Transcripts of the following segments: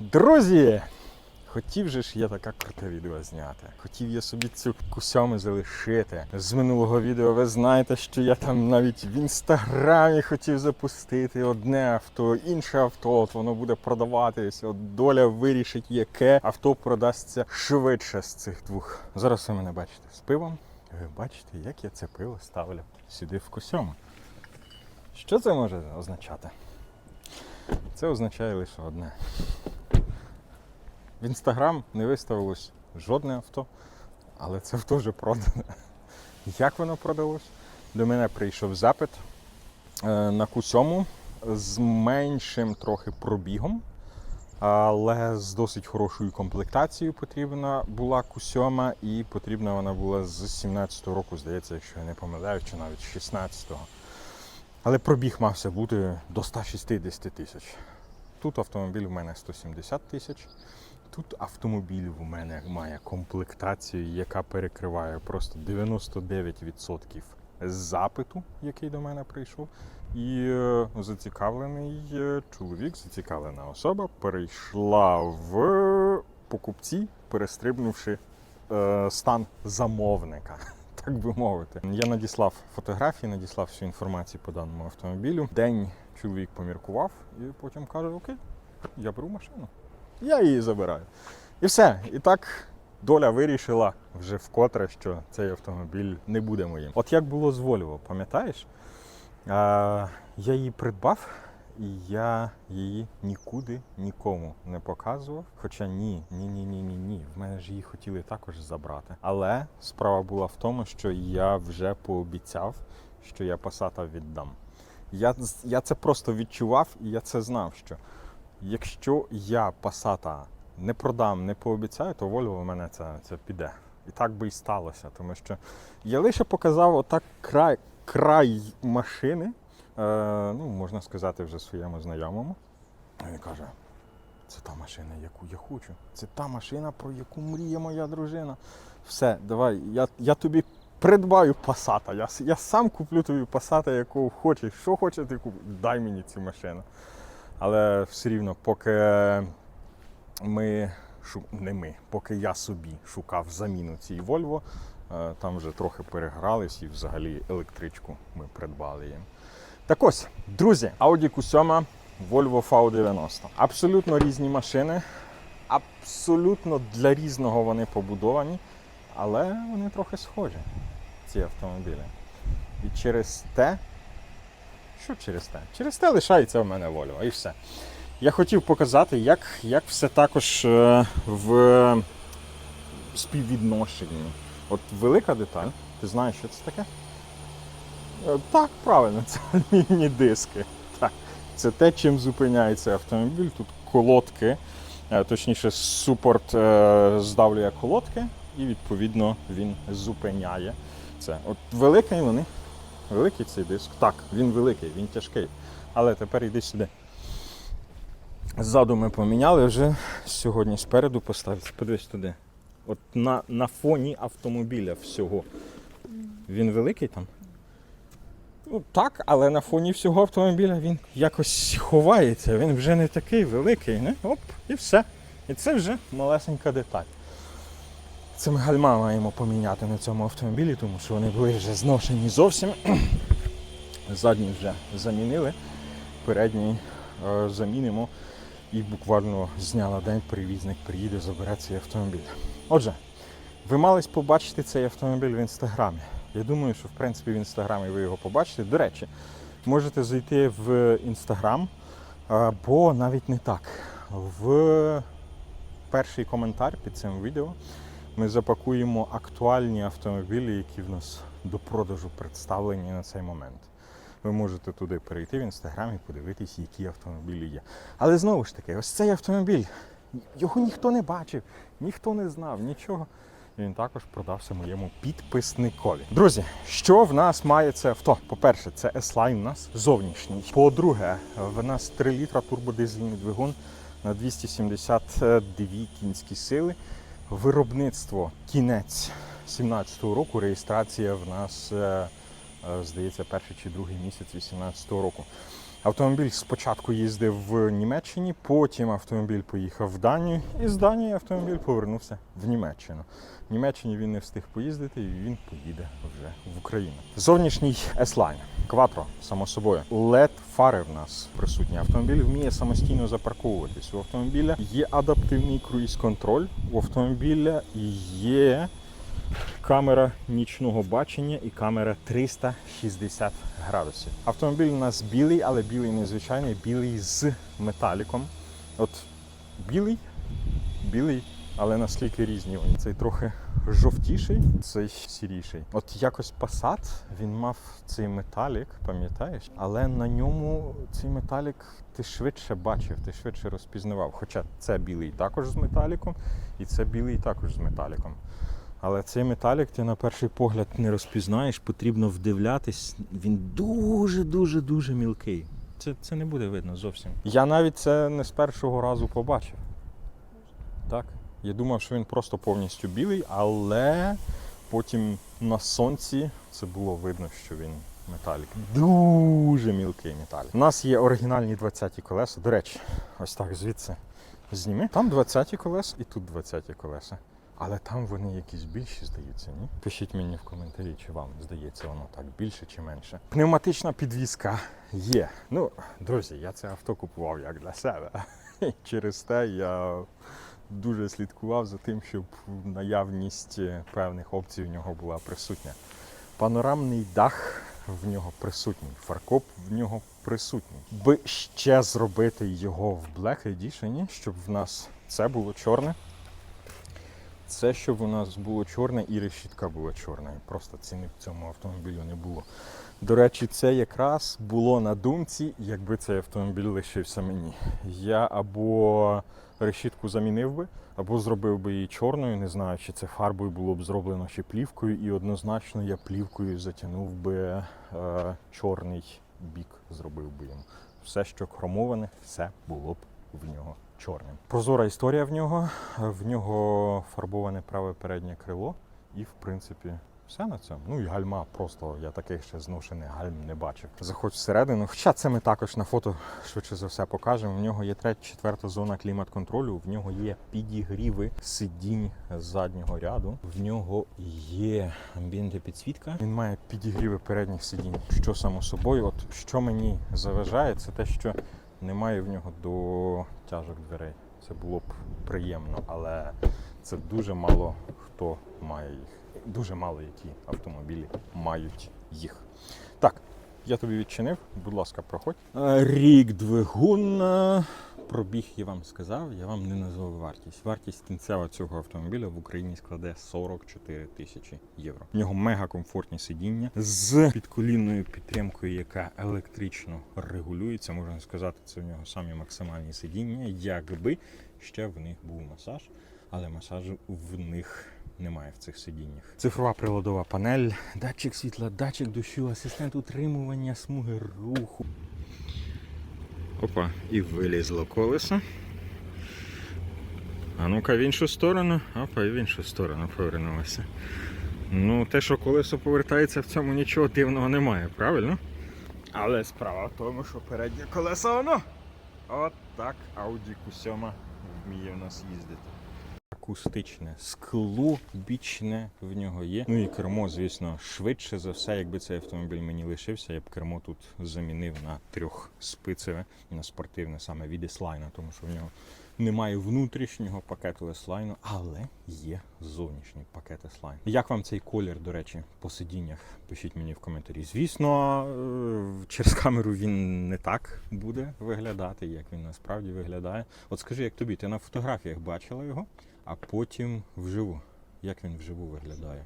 Друзі! Хотів же ж я таке круте відео зняти. Хотів я собі цю кусьому залишити. З минулого відео ви знаєте, що я там навіть в інстаграмі хотів запустити одне авто, інше авто, от воно буде продаватись. От доля вирішить, яке авто продасться швидше з цих двох. Зараз ви мене бачите з пивом. Ви бачите, як я це пиво ставлю сюди в кусьому. Що це може означати? Це означає лише одне. В інстаграм не виставилось жодне авто, але це авто вже продане. Як воно продалось? До мене прийшов запит е, на кусьому з меншим трохи пробігом, але з досить хорошою комплектацією потрібна була кусьома, і потрібна вона була з 17-го року, здається, якщо я не помиляю, чи навіть з 16-го. Але пробіг мався бути до 160 тисяч. Тут автомобіль в мене 170 тисяч. Тут автомобіль в мене має комплектацію, яка перекриває просто 99% запиту, який до мене прийшов. І е, зацікавлений е, чоловік, зацікавлена особа перейшла в покупці, перестрибнувши е, стан замовника. Так би мовити, я надіслав фотографії, надіслав всю інформацію по даному автомобілю. День чоловік поміркував і потім каже: Окей, я беру машину. Я її забираю. І все. І так доля вирішила вже вкотре, що цей автомобіль не буде моїм. От як було з Volvo, пам'ятаєш? Я її придбав, і я її нікуди нікому не показував. Хоча ні, ні, ні, ні, ні, ні. В мене ж її хотіли також забрати. Але справа була в тому, що я вже пообіцяв, що я пасата віддам. Я, я це просто відчував і я це знав, що якщо я пасата не продам, не пообіцяю, то Volvo в мене це, це піде. І так би і сталося, тому що я лише показав отак край, край машини, е, ну, можна сказати, вже своєму знайомому. Він каже: це та машина, яку я хочу. Це та машина, про яку мріє моя дружина. Все, давай, я, я тобі придбаю пасата. Я, я сам куплю тобі пасата, якого хочеш. Що хочеш, ти куп. Дай мені цю машину. Але все рівно, поки ми не ми, поки я собі шукав заміну цій Volvo, е, там вже трохи перегрались і взагалі електричку ми придбали їм. Так ось, друзі, Audi Q7, Volvo V90. Абсолютно різні машини, абсолютно для різного вони побудовані, але вони трохи схожі, ці автомобілі. І через те, що через те? Через те лишається в мене Volvo і все. Я хотів показати, як, як все також е, в співвідношенні. От велика деталь, ти знаєш, що це таке? Е, Так, правильно, це алюмінні диски. Так. Це те, чим зупиняється автомобіль. Тут колодки, е, точніше, супорт здавлює колодки, і відповідно він зупиняє це. От великий вони. Великий цей диск. Так, він великий, він тяжкий. Але тепер йди сюди. Ззаду ми поміняли вже сьогодні спереду поставити. Подивись туди. От на, на фоні автомобіля всього. Він великий там? Ну так, але на фоні всього автомобіля він якось ховається. Він вже не такий великий. Не? Оп, і все. І це вже малесенька деталь. Це ми гальма маємо поміняти на цьому автомобілі, тому що вони були вже зношені зовсім. Задні вже замінили, передній е, замінимо і буквально з дня на день перевізник приїде, забере цей автомобіль. Отже, ви мались побачити цей автомобіль в інстаграмі. Я думаю, що в принципі в інстаграмі ви його побачите. До речі, можете зайти в інстаграм, або навіть не так. В перший коментар під цим відео ми запакуємо актуальні автомобілі, які в нас до продажу представлені на цей момент. Ви можете туди перейти в інстаграм і подивитись, які автомобілі є. Але знову ж таки, ось цей автомобіль, його ніхто не бачив, ніхто не знав, нічого. Він також продався моєму підписникові. Друзі, що в нас має це авто? По-перше, це S-Line у нас зовнішній. По-друге, в нас 3 літра турбодизельний двигун на 272 кінські сили. Виробництво кінець 17-го року. Реєстрація в нас, е, е, здається, перший чи другий місяць 18-го року. Автомобіль спочатку їздив в Німеччині, потім автомобіль поїхав в Данію, і з Данії автомобіль повернувся в Німеччину. В Німеччині він не встиг поїздити, і він поїде вже в Україну. Зовнішній S-Line. Quattro, само собою. led фари в нас присутні. Автомобіль вміє самостійно запарковуватись. У автомобіля є адаптивний круїз-контроль. У автомобіля є камера нічного бачення і камера 360 градусів. Автомобіль у нас білий, але білий незвичайний, білий з металіком. От білий, білий, але наскільки різні вони. Цей трохи жовтіший, цей сіріший. От якось Passat, він мав цей металік, пам'ятаєш? Але на ньому цей металік ти швидше бачив, ти швидше розпізнавав. Хоча це білий також з металіком, і це білий також з металіком. Але цей металік ти на перший погляд не розпізнаєш, потрібно вдивлятись. Він дуже-дуже дуже мілкий. Це, це не буде видно зовсім. Я навіть це не з першого разу побачив. Так. Я думав, що він просто повністю білий, але потім на сонці це було видно, що він металік. Дуже мілкий металік. У нас є оригінальні 20-ті колеса. До речі, ось так звідси зніми. Там 20-ті колеса і тут 20-ті колеса. Але там вони якісь більші здаються, ні? Пишіть мені в коментарі, чи вам здається воно так більше чи менше. Пневматична підвізка є. Ну, друзі, я це авто купував як для себе. І через те я дуже слідкував за тим, щоб наявність певних опцій в нього була присутня. Панорамний дах в нього присутній, фаркоп в нього присутній. Би ще зробити його в Black Edition, щоб в нас це було чорне. Це, щоб у нас було чорне і решітка була чорна. Просто ціни в цьому автомобілю не було. До речі, це якраз було на думці, якби цей автомобіль лишився мені. Я або решітку замінив би, або зробив би її чорною. Не знаю, чи це фарбою було б зроблено, чи плівкою. І однозначно я плівкою затягнув би е, чорний бік, зробив би йому. Все, що хромоване, все було б в нього чорним. Прозора історія в нього. В нього фарбоване праве переднє крило, і в принципі. Все на цьому. Ну і гальма просто я таких ще зношених гальм не бачив. Заходь всередину. Хоча це ми також на фото швидше за все покажемо. В нього є третя, четверта зона клімат-контролю. В нього є підігріви сидінь заднього ряду. В нього є амбієнтна підсвітка. Він має підігріви передніх сидінь. Що само собою, от що мені заважає, це те, що немає в нього до тяжок дверей. Це було б приємно, але це дуже мало хто має їх. Дуже мало які автомобілі мають їх. Так, я тобі відчинив, будь ласка, проходь. Е, Рік двигун. Пробіг я вам сказав, я вам не назвав вартість. Вартість кінцева цього автомобіля в Україні складе 44 тисячі євро. В нього мега комфортні сидіння з підколінною підтримкою, яка електрично регулюється. Можна сказати, це в нього самі максимальні сидіння, якби ще в них був масаж, але масажу в них немає в цих сидіннях. Цифрова приладова панель, датчик світла, датчик дощу, асистент утримування смуги руху. Опа, і вилізло колесо. А ну-ка в іншу сторону, опа, і в іншу сторону повернулося. Ну, те, що колесо повертається, в цьому нічого дивного немає, правильно? Але справа в тому, що переднє колесо воно. От так Audi Q7 вміє в нас їздити. Акустичне скло бічне в нього є. Ну і кермо, звісно, швидше за все, якби цей автомобіль мені лишився, я б кермо тут замінив на трьохспицеве, на спортивне саме від S-Line, тому що в нього немає внутрішнього пакету S-Line, але є зовнішній пакет S-Line. Як вам цей колір, до речі, по сидіннях? Пишіть мені в коментарі. Звісно, е, через камеру він не так буде виглядати, як він насправді виглядає. От скажи, як тобі, ти на фотографіях бачила його, а потім вживу. Як він вживу виглядає?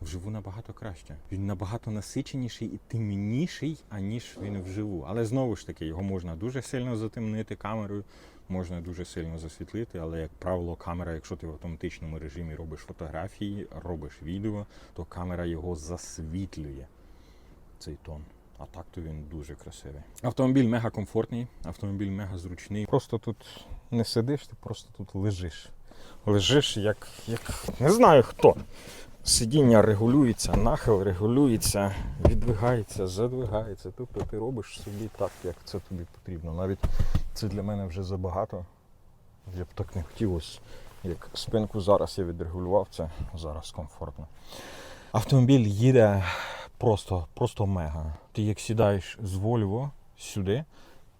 Вживу набагато краще. Він набагато насиченіший і темніший, аніж він вживу. Але знову ж таки, його можна дуже сильно затемнити камерою, можна дуже сильно засвітлити, але, як правило, камера, якщо ти в автоматичному режимі робиш фотографії, робиш відео, то камера його засвітлює цей тон. А так то він дуже красивий. Автомобіль мега комфортний, автомобіль мега зручний. Просто тут не сидиш, ти просто тут лежиш. Лежиш як, як не знаю хто. сидіння регулюється, нахил регулюється, віддвигається, задвигається. Тобто ти робиш собі так, як це тобі потрібно. Навіть це для мене вже забагато. Я б так не хотів ось, як спинку зараз я відрегулював, це зараз комфортно. Автомобіль їде просто, просто мега. Ти як сідаєш з Volvo сюди,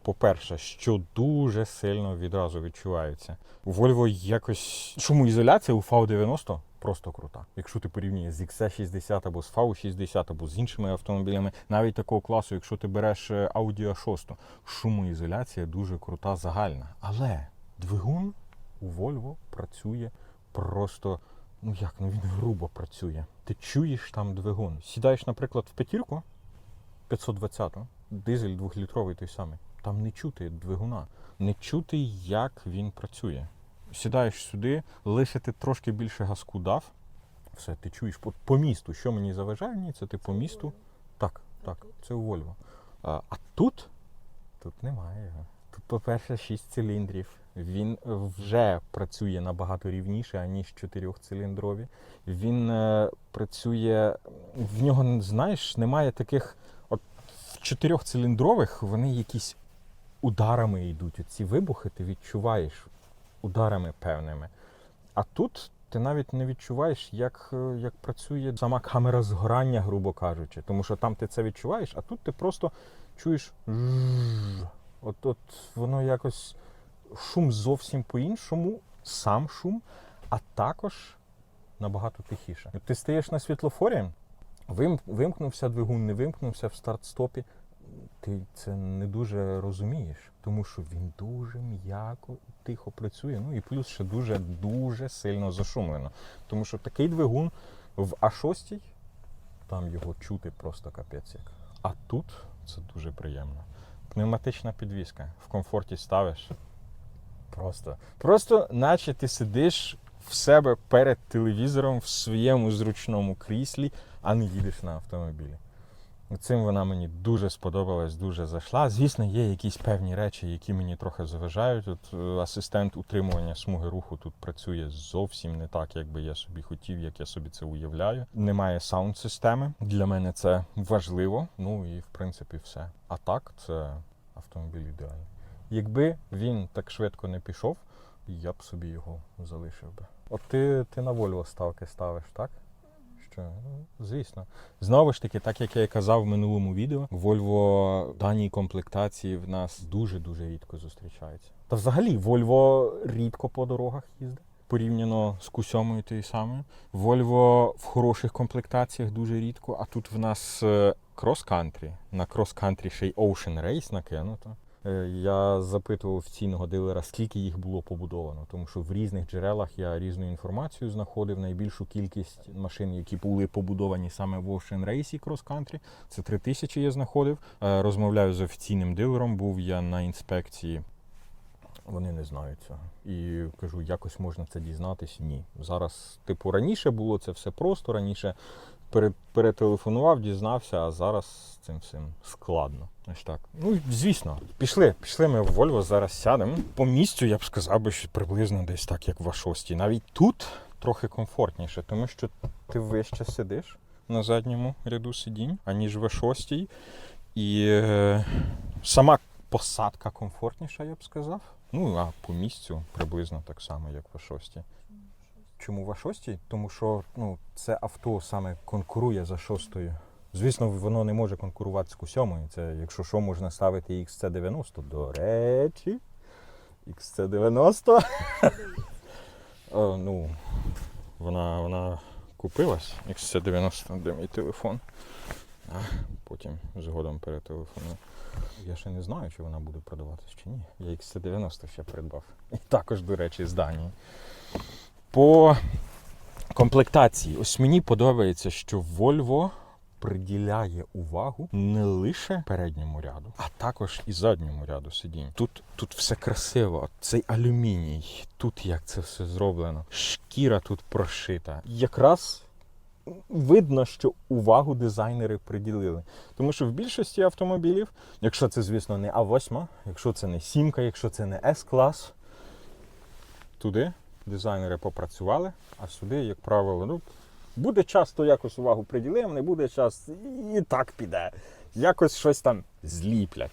по-перше, що дуже сильно відразу відчувається. У Volvo якось шумоізоляція у V90 просто крута. Якщо ти порівнюєш з XC60 або з V60 або з іншими автомобілями, навіть такого класу, якщо ти береш е, Audi A6, шумоізоляція дуже крута загальна. Але двигун у Volvo працює просто. Ну як, ну він грубо працює. Ти чуєш там двигун. Сідаєш, наприклад, в п'ятірку 520, дизель двохлітровий той самий. Там не чути двигуна, не чути, як він працює. Сідаєш сюди, лише ти трошки більше газку дав. Все, ти чуєш по, по місту. Що мені заважає? Ні, це ти по місту. Так, так, це у Volvo. А, а тут? Тут немає його. Тут, по-перше, 6 циліндрів. Він вже працює набагато рівніше, аніж чотирьохциліндрові. Він е, працює, в нього, знаєш, немає таких. От в чотирьохциліндрових вони якісь ударами йдуть. Ці вибухи ти відчуваєш ударами певними. А тут ти навіть не відчуваєш, як, е, як працює сама камера згорання, грубо кажучи. Тому що там ти це відчуваєш, а тут ти просто чуєш. От, от воно якось шум зовсім по-іншому, сам шум, а також набагато тихіше. Ти стаєш на світлофорі, вим, вимкнувся двигун, не вимкнувся в старт-стопі. Ти це не дуже розумієш, тому що він дуже м'яко і тихо працює. Ну і плюс ще дуже дуже сильно зашумлено. Тому що такий двигун в А6 там його чути просто капець як. А тут це дуже приємно. Пневматична підвіска. В комфорті ставиш. Просто. Просто, наче ти сидиш в себе перед телевізором в своєму зручному кріслі, а не їдеш на автомобілі. Цим вона мені дуже сподобалась, дуже зайшла. Звісно, є якісь певні речі, які мені трохи заважають. От е, асистент утримування смуги руху тут працює зовсім не так, як би я собі хотів, як я собі це уявляю. Немає саунд-системи. Для мене це важливо. Ну і в принципі все. А так, це автомобіль ідеальний. Якби він так швидко не пішов, я б собі його залишив би. От ти, ти на Volvo ставки ставиш, так? Що? Ну, звісно. Знову ж таки, так як я і казав в минулому відео, Volvo в даній комплектації в нас дуже-дуже рідко зустрічається. Та взагалі Volvo рідко по дорогах їздить. Порівняно з Q7 тією самою. Volvo в хороших комплектаціях дуже рідко, а тут в нас е, крос-кантрі. На крос-кантрі ще й Ocean Race накинуто. Е, Я запитував офіційного дилера, скільки їх було побудовано, тому що в різних джерелах я різну інформацію знаходив. Найбільшу кількість машин, які були побудовані саме в Ocean Race і Cross Country, це 3000 я знаходив. Е, Розмовляю з офіційним дилером, був я на інспекції. Вони не знають цього. І кажу, якось можна це дізнатись. Ні. Зараз, типу, раніше було це все просто, раніше перетелефонував, дізнався, а зараз з цим всім складно. Ось так. Ну, звісно, пішли. Пішли ми в Вольво, зараз сядемо. По місцю я б сказав би, що приблизно десь так, як в А6. Навіть тут трохи комфортніше, тому що ти вище сидиш на задньому ряду сидінь, аніж в А6. І е, сама посадка комфортніша, я б сказав. Ну, а по місцю приблизно так само, як в А6. Чому в А6? Тому що ну, це авто саме конкурує за шостою. Звісно, воно не може конкурувати з Q7. Це, якщо що, можна ставити XC90. До речі, XC90. О, ну, вона, вона купилась, XC90, де мій телефон. А потім згодом перетелефоную. Я ще не знаю, чи вона буде продаватись чи ні. Я XC90 ще придбав. І також, до речі, з Данії. По комплектації, ось мені подобається, що Volvo приділяє увагу не лише передньому ряду, а також і задньому ряду сидінь. Тут, тут все красиво, цей алюміній, тут як це все зроблено. Шкіра тут прошита. Якраз видно, що увагу дизайнери приділили. Тому що в більшості автомобілів, якщо це, звісно, не А8, якщо це не 7, якщо це не С-клас, туди дизайнери попрацювали, а сюди, як правило, ну, Буде час, то якось увагу приділимо, не буде час, і так піде. Якось щось там зліплять.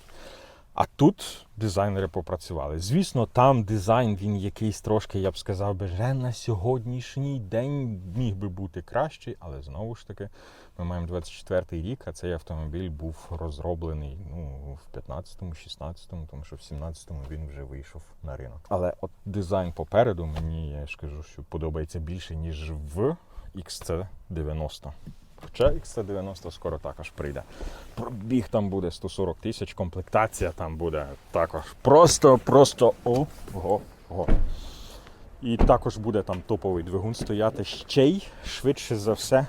А тут дизайнери попрацювали. Звісно, там дизайн він якийсь трошки, я б сказав, би, вже на сьогоднішній день міг би бути кращий, але знову ж таки, ми маємо 24-й рік, а цей автомобіль був розроблений ну, в 15-му, 16-му, тому що в 17-му він вже вийшов на ринок. Але от дизайн попереду мені, я ж кажу, що подобається більше, ніж в XC90. Хоча XC90 скоро також прийде. Пробіг там буде 140 тисяч, комплектація там буде також. Просто, просто ого-го. І також буде там топовий двигун стояти ще й швидше за все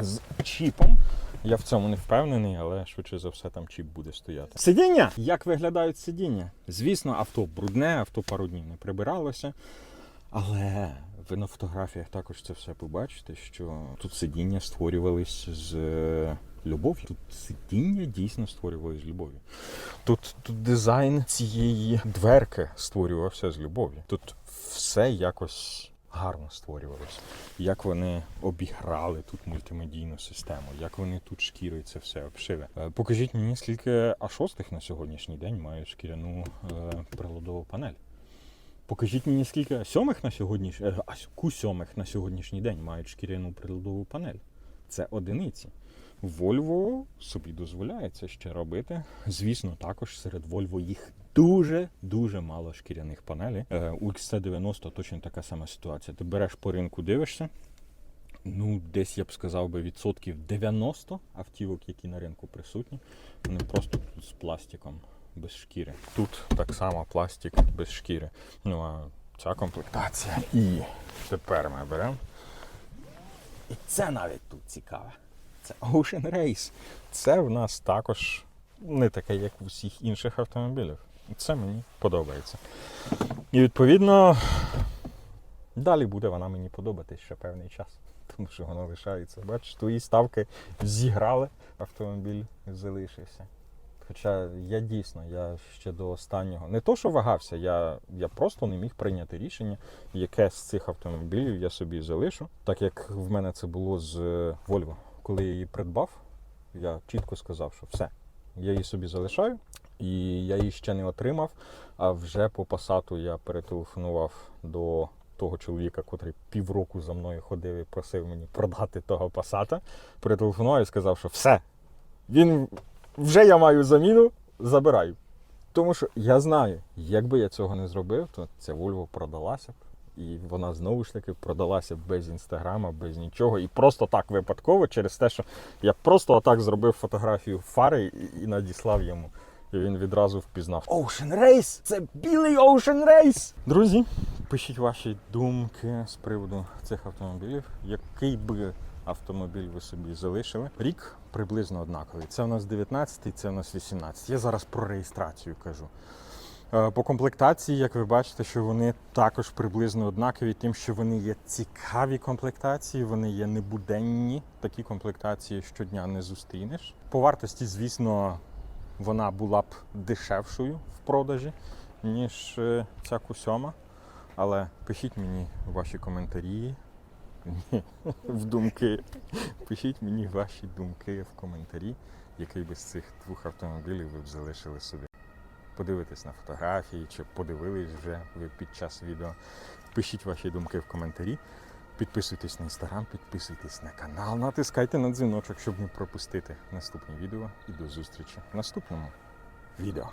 з чіпом. Я в цьому не впевнений, але швидше за все там чіп буде стояти. Сидіння! Як виглядають сидіння? Звісно, авто брудне, авто пару днів не прибиралося. Але ви на фотографіях також це все побачите, що тут сидіння створювались з е, любов'ю. Тут сидіння дійсно створювались з любов'ю. Тут, тут дизайн цієї дверки створювався з любов'ю. Тут все якось гарно створювалось. Як вони обіграли тут мультимедійну систему, як вони тут шкірою це все обшили. Е, Покажіть мені, скільки А6 на сьогоднішній день мають шкіряну е, приладову панель. Покажіть мені, скільки сьомих на сьогоднішній е, а ку сьомих на сьогоднішній день мають шкіряну приладову панель. Це одиниці. Volvo собі дозволяє це ще робити. Звісно, також серед Volvo їх дуже дуже мало шкіряних панелей. Е, У XC90 точно така сама ситуація. Ти береш по ринку, дивишся. Ну, десь я б сказав би відсотків 90 автівок, які на ринку присутні, вони просто з пластиком без шкіри. Тут так само пластик без шкіри. Ну а ця комплектація. І тепер ми беремо. І це навіть тут цікаве. Це Ocean Race. Це в нас також не таке, як в усіх інших автомобілях. Це мені подобається. І відповідно, далі буде вона мені подобатись ще певний час. Тому що вона лишається. Бачиш, твої ставки зіграли, автомобіль залишився. Хоча я дійсно, я ще до останнього не то, що вагався, я, я просто не міг прийняти рішення, яке з цих автомобілів я собі залишу. Так як в мене це було з е, Volvo. Коли я її придбав, я чітко сказав, що все, я її собі залишаю, і я її ще не отримав. А вже по пасату я перетелефонував до того чоловіка, котрий півроку за мною ходив і просив мені продати того пасата. Перетелефонував і сказав, що все, він вже я маю заміну, забираю. Тому що я знаю, якби я цього не зробив, то ця Volvo продалася б. І вона знову ж таки продалася б без інстаграма, без нічого. І просто так випадково, через те, що я просто отак зробив фотографію фари і, і надіслав йому. І він відразу впізнав. Ocean Race! Це білий Ocean Race! Друзі, пишіть ваші думки з приводу цих автомобілів. Який би автомобіль ви собі залишили? Рік приблизно однаковий. Це у нас 19-й, це у нас 18 Я зараз про реєстрацію кажу. Е, По комплектації, як ви бачите, що вони також приблизно однакові, тим, що вони є цікаві комплектації, вони є небуденні. Такі комплектації щодня не зустрінеш. По вартості, звісно, вона була б дешевшою в продажі, ніж е, ця кусьома. Але пишіть мені ваші коментарі, в думки. Пишіть мені ваші думки в коментарі, який би з цих двох автомобілів ви б залишили собі. Подивитись на фотографії чи подивились вже ви під час відео. Пишіть ваші думки в коментарі. Підписуйтесь на інстаграм, підписуйтесь на канал, натискайте на дзвіночок, щоб не пропустити наступні відео. І до зустрічі в наступному відео.